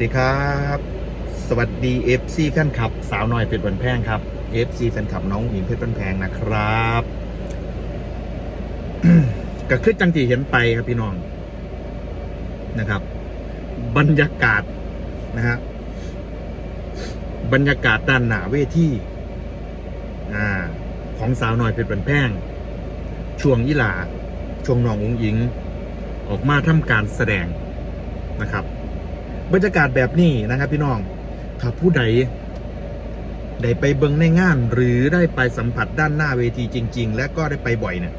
ดีครับ สวัสดี FC แฟนคลับ สาวน้อยเพชรบันแพงครับ FC แฟนคลับน้องหญิงเพชรบันแพงนะครับก็คือจังที่เห็นไปครับพี่น้องนะครับ บรรยากาศนะฮะบรรยากาศด้านหน้าเวทีอ่า ของสาวน้อยเพชรบันแพงช่วงยีหลาช่วงน้องอุ้งอิง ออกมาทำการแสดงนะครับ บรรยากาศแบบนี้นะครับ พี่น้อง ถ้าผู้ใดได้ไปเบิงในงาน หรือได้ไปสัมผัสด้านหน้าเวทีจริง ๆ และก็ได้ไปบ่อยเนี่ย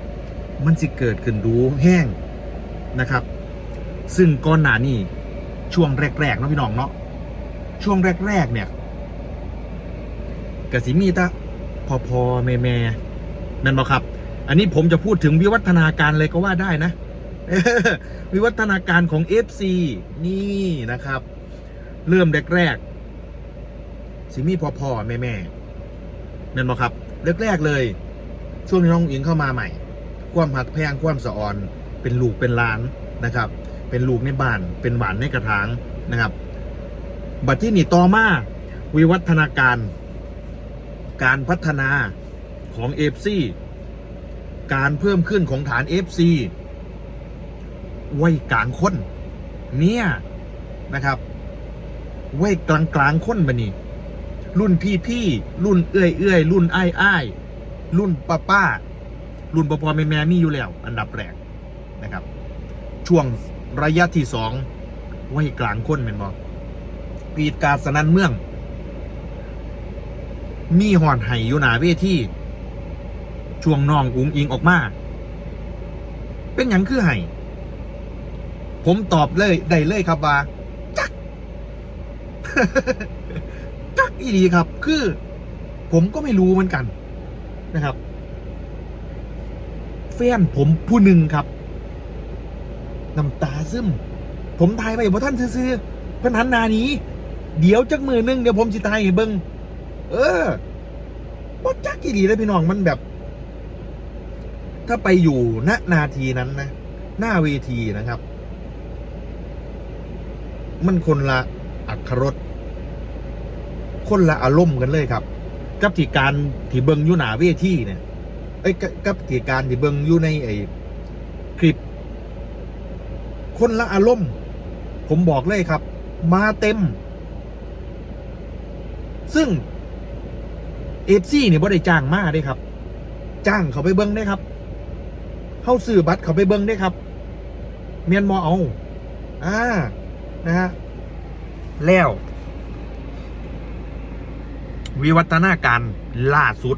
มันจะเกิดขึ้นดูแห้งนะครับ ซึ่งก่อนหน้านี้ช่วงแรกๆเนาะพี่น้องเนาะช่วงแรก ๆ เนี่ยกสิมีตะพอพอแม่แม่ๆนั่นบอกครับ อันนี้ผมจะพูดถึงวิวัฒนาการเลยก็ว่าได้นะ วิวัฒนาการของ FC นี่นะครับ เริ่มแรกๆสิมีพอพอแม่แม่ๆนั่นบอครับแรกๆเลย ช่วงที่น้องอิงเข้ามาใหม่ ความหักแพงความสะออน เป็นลูกเป็นล้านนะครับ เป็นลูกในบ้าน เป็นหวานในกระถางนะครับ บัดที่นี่ต่อมาวิวัฒนาการ การพัฒนาของ FC การเพิ่มขึ้นของฐาน FC ไว้กลางคนเนี่ยนะครับไว้กลางกลางคนบะนี่รุ่นพี่พี่รุ่นเอื้อยเอื้อยรุ่นไอ้ไอ้ายรุ่นป้าป้ารุ่นปอพอแม่แม่มีอยู่แล้ว อันดับแรกนะครับ ช่วงระยะที่สองไว้กลางคนเป็นบอกรีดการสนันเมือง มีหอนไห้อยู่หนาเวทีช่วงน้องอุ้งอิงออกมา เป็นหยังคือไห้ ผมตอบเลยได้เลยครับว่าจัก จักอีดีครับ คือ ผมก็ไม่รู้เหมือนกันนะครับแฟนผมผู้หนึ่งครับน้ำตาซึมผมทายไปบ่ท่านซื้อๆเพิ่นหันนานี้ เดี๋ยวจักมือหนึงเดี๋ยวผมสิทายให้เบิ่งเออบ่จักอีดีเลยพี่น้องมันแบบ ถ้าไปอยู่ณนาทีนั้นนะ หน้าเวทีนะครับ มันคนละอักขรสคนละอารมณ์กันเลยครับ กับที่การที่เบิงอยู่หนาเวทีเนี่ยเอ้กับกับที่การที่เบิงอยู่ในไอ้คลิป คนละอารมณ์ ผมบอกเลยครับ มาเต็ม ซึ่งเอฟซีเนี่ยบ่ได้จ้างมาได้ครับ จ้างเขาไปเบิ้งได้ครับเข้าซื้อบัตรเขาไปเบิ้งได้ครับ เมียนมอเอา อ่า นะฮะแล้ว วิวัฒนาการล่าสุด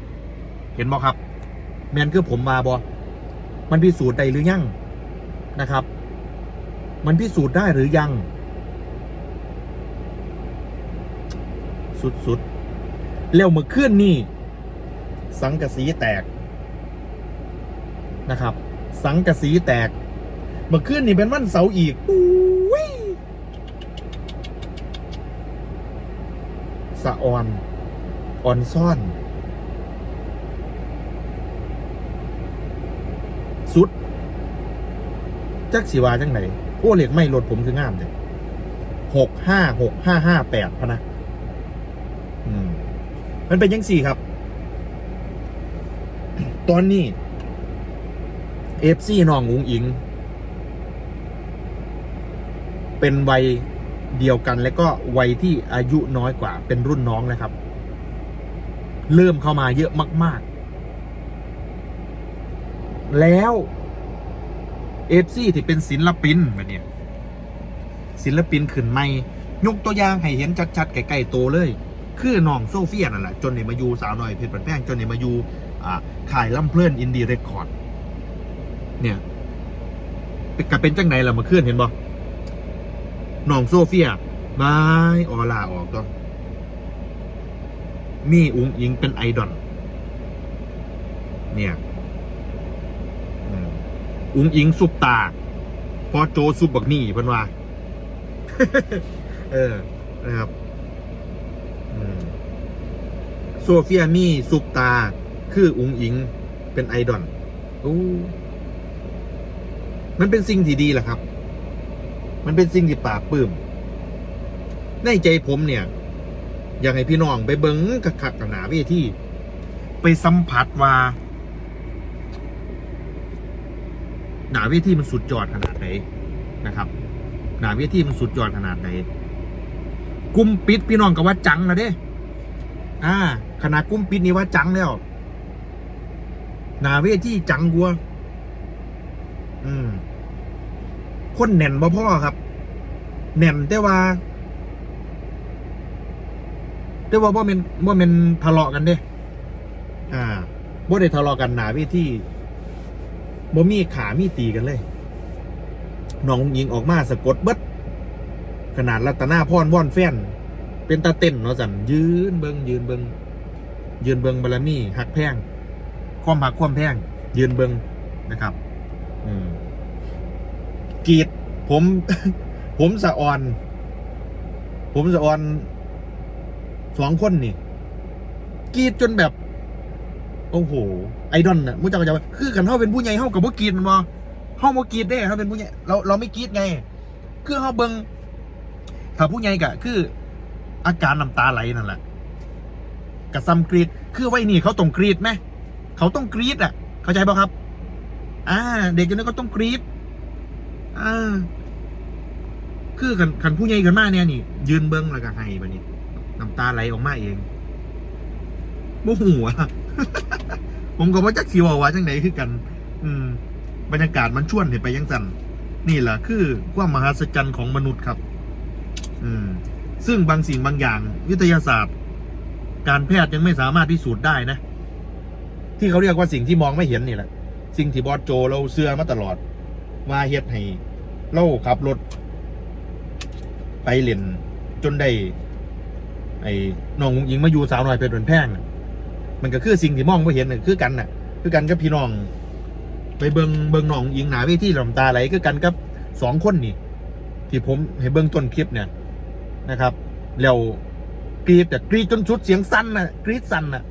เห็นบอครับ แมนคือผมมาบอมันพิสูจน์ได้หรือยังนะครับ มันพิสูจน์ได้หรือยัง สุดๆแล้วเมื่อคืนนี่ สังกะสีแตกนะครับ สังกะสีแตก เมื่อคืนนี่เป็นวันเสาร์อีกอุ้ย สะออน อ่อนซ่อน สุด จักสีวาจังไหนโอ้เหล็กไม่ลดผมคืองามเลยหกห้าหกห้าห้าแปดพนะอืม มันเป็นยังสี่ครับ ตอนนี้เอฟซีน้องอุงอิง เป็นวัย เดียวกัน และก็วัยที่อายุน้อยกว่าเป็นรุ่นน้องนะครับ เริ่มเข้ามาเยอะมาก ๆ แล้วเอฟซีที่เป็นศิลปินแบบเนี้ยศิลปินขึ้นไม่ยกตัวอย่างให้เห็นชัดๆใกล้ๆโตเลย คือน้องโซเฟียนั่นแหละจนเนี่ยมาอยู่สาวน้อยเพชรบันแพงจนเนี่ยมาอยู่ขายล่ำเพลินอินดีเรคคอร์ดเนี่ยกับเป็นจังไหนล่ะมาเคลื่อนเห็นบ่ น้องโซเฟียบายออลาออกก็ มีอุงอิงเป็นไอดอลเนี่ยอืมอุงอิงซุปตาพอโจซุปบักนี่เพิ่นว่า เออ นะครับโซเฟียมี่ซุปตา คืออุงอิง เป็นไอดอลโอ้มันเป็นสิ่งที่ดีแหละครับ มันเป็นสิ่งที่ปราบปลื้มในใจผมเนี่ย อยากให้พี่น้องไปเบิ้งกักขักหนาเวทีไปสัมผัสว่าหนาเวทีมันสุดยอดขนาดไหนนะครับ หนาเวทีมันสุดยอดขนาดไหนกลุ่มปิดพี่น้องก็ว่าจังนะเด้ อ่า ขนาดกลุ่มปิดนี่ว่าจังแล้ว หนาเวทีจังกัว อืม คนแน่นบ่พ่อครับแน่นแต่ว่า แต่ว่าบ่เป็นบ่เป็นทะเลาะกันเด้อ่าบ่ได้ทะเลาะกันหนาเวทีบ่มีขามีตีกันเลยน้องยิงออกมาสะกดเบิดขนาดรัตนาพรว่อนแฟน เป็นตาเต้นเนาะสันยืนเบิงยืนเบิงยืนเบิงบารมีหักแพงความหักความแพงยืนเบิงนะครับ อืม กรีดผม ผมสะออน ผมสะออนสองคนนี่กรีดจนแบบ โอ้โห ไอดอลน่ะมุจักจะว่าคือกันเท่าเป็นผู้ใหญ่เท่ากับว่ากรีดมันบ่เท่าบ่กรีดได้เขาเป็นผู้ใหญ่เราเราไม่กรีดไง คือเขาเบิงถ้าผู้ใหญ่กะ คือ อาการน้ำตาไหลนั่นแหละกับซัมกรีดคือไว้นี่เขาต้องกรีดไหมเขาต้องกรีดอะ เข้าใจป่ะครับ อ่า เด็กคนนี้ก็ต้องกรีด อ่าคือขันขันผู้ใหญ่กันมากเนี่ยนี่ ยืนเบิ้งแล้วก็ให้บัดนี้น้ำตาไหลออกมาเองโมโหอะผมก็ว่าจะคิวเอาว่าจังไหนคือกัน อืม บรรยากาศมันชวนเห็นไปยังสั่นนี่แหละคือความมหัศจรรย์ของมนุษย์ครับ อืม ซึ่งบางสิ่งบางอย่าง วิทยาศาสตร์ การแพทย์ยังไม่สามารถพิสูจน์ได้นะ ที่เขาเรียกว่าสิ่งที่มองไม่เห็นนี่แหละ สิ่งที่บอสโจเราเชื่อมาตลอด ว่าเฮ็ดให้เราขับรถ ไปเล่นจนได้ไอ้น้องอุ๋งอิงมาอยู่สาวหน่อยเป็นเป็นแพงน่ะมันก็คือสิ่งที่มองไม่เห็นน่ะคือกันน่ะ คือกันกับพี่น้อง ไปเบิงเบิงน้องอุ๋งอิงหนาเวทีลำตาไหลคือกันกับสองคนนี่ที่ผมให้เบิงต้นคลิปเนี่ยนะครับ แล้วกรีดแต่กรีดจนชุดเสียงสั้นน่ะกรีดสั้นน่ะ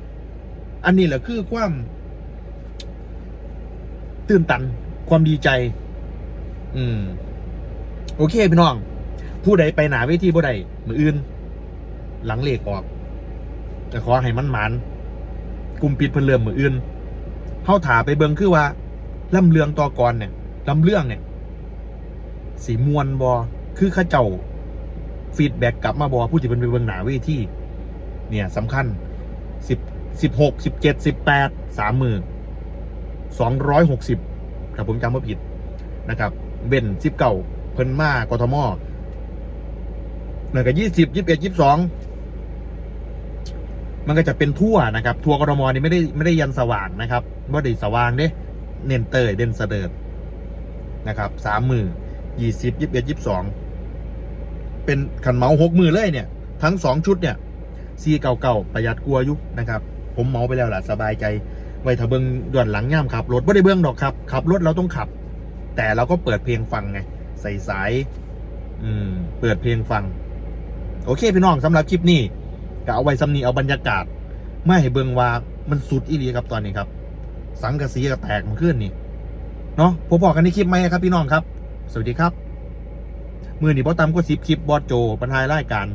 อันนี้แหละคือความ ตื่นตันความดีใจ อืม โอเค พี่น้อง ผู้ใดไปหนาเวทีผู้ใดมืออื่น หลังเลขออกแต่ขอให้มันหมานกลุ่มปิดเพิ่นเริ่มมืออื่นเข้าถาไปเบิงคือว่าลำเลืองต่อกรเนี่ยลำเรื่องเนี่ย สีมวนบอคือข้าเจ้าฟีดแบ็กกลับมาบอผู้ที่เป็นไปเบิงหนาเวทีเนี่ยสำคัญสิบสิบหกสิบเจ็ดสิบแปดสามหมือสองร้อยหกสิบถ้าผมจำไม่ผิดนะครับ เบนสิบเก่าเพิ่นมากทมหนึ่งกับยี่สิบยี่สิบเอ็ดยี่สิบสองมันก็จะเป็นทั่วนะครับ ทัวกรมนี่ไม่ได้ไม่ได้ยันสว่างนะครับว่าด้สว่างเด้เน้นเตยเด่นเสดิร์ดนะครับสามมือยี่สิบยี่สิบเอ็ดยี่สิบสองเป็นขันเมาหกมือเลยเนี่ย ทั้งสองชุดเนี่ยซีเก่าๆประหยัดกลัวอยุนะครับ ผมเมาไปแล้วล่ะสบายใจไว้ถ้าเบิ้งด่วนหลังย่ามขับรถไม่ได้เบิ้งดอกครับขับรถเราต้องขับ แต่เราก็เปิดเพลงฟังไงใส่สายอืม เปิดเพลงฟัง โอเคพี่น้องสำหรับคลิปนี้ก็เอาไว้สำนีเอาบรรยากาศไม่ให้เบิ้งว่ามันสุดอีหลีครับตอนนี้ครับ สังกะสีก็แตกมันขึ้นนี่เนาะพบพอกันในคลิปไหมครับพี่น้องครับ สวัสดีครับ มือหนีบอตามก็สิบคลิปบอสโจบรรทายรายการ